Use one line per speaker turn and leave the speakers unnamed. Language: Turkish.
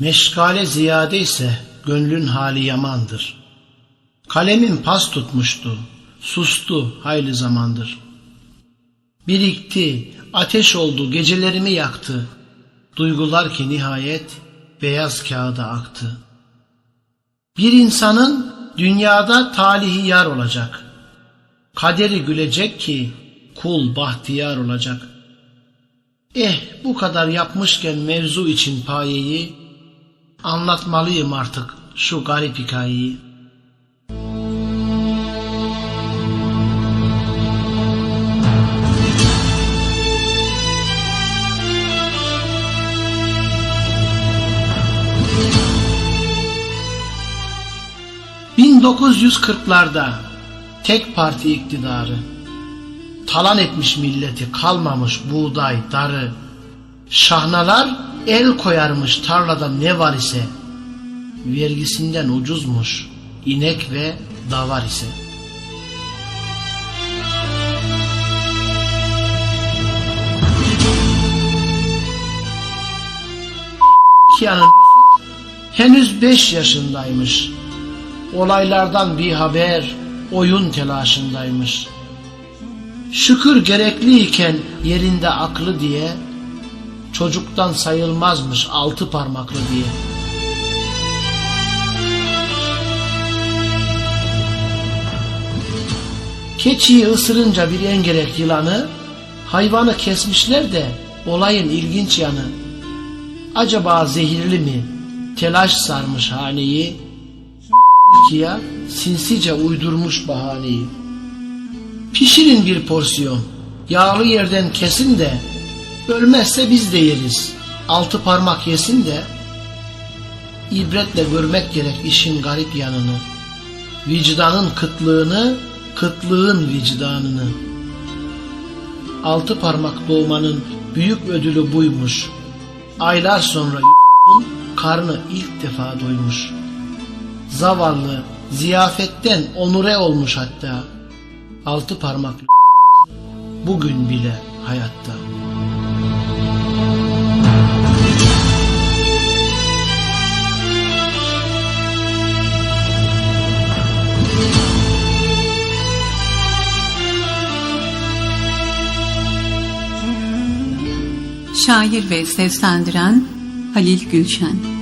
Meşgale ziyade ise gönlün hali yamandır. Kalemin pas tutmuştu, sustu hayli zamandır. Birikti, ateş oldu, gecelerimi yaktı. Duygular ki nihayet beyaz kağıda aktı. Bir insanın dünyada talihi yar olacak. Kaderi gülecek ki kul bahtiyar olacak. Eh bu kadar yapmışken mevzu için payeyi anlatmalıyım artık şu garip hikayeyi. ...1940'larda tek parti iktidarı... ...talan etmiş milleti kalmamış buğday, darı... ...şahnalar el koyarmış tarlada ne var ise... ...vergisinden ucuzmuş inek ve davar ise... Yusuf henüz beş yaşındaymış. Olaylardan bir haber, oyun telaşındaymış. Şükür gerekliyken yerinde aklı diye, çocuktan sayılmazmış altı parmaklı diye. Keçiyi ısırınca bir engerek yılanı, hayvanı kesmişler de olayın ilginç yanı. Acaba zehirli mi? Telaş sarmış haneyi. Kia sinsice uydurmuş bahaneyi. Pişirin bir porsiyon. Yağlı yerden kesin de ölmezse biz de yeriz. Altı parmak yesin de ibretle görmek gerek işin garip yanını. Vicdanın kıtlığını, kıtlığın vicdanını. Altı parmak doğmanın büyük ödülü buymuş. Aylar sonra Yusuf'un karnı ilk defa doymuş. Zavallı ziyafetten onure olmuş hatta. Altı parmaklı bugün bile hayatta.
Şair ve seslendiren Halil Gülşen.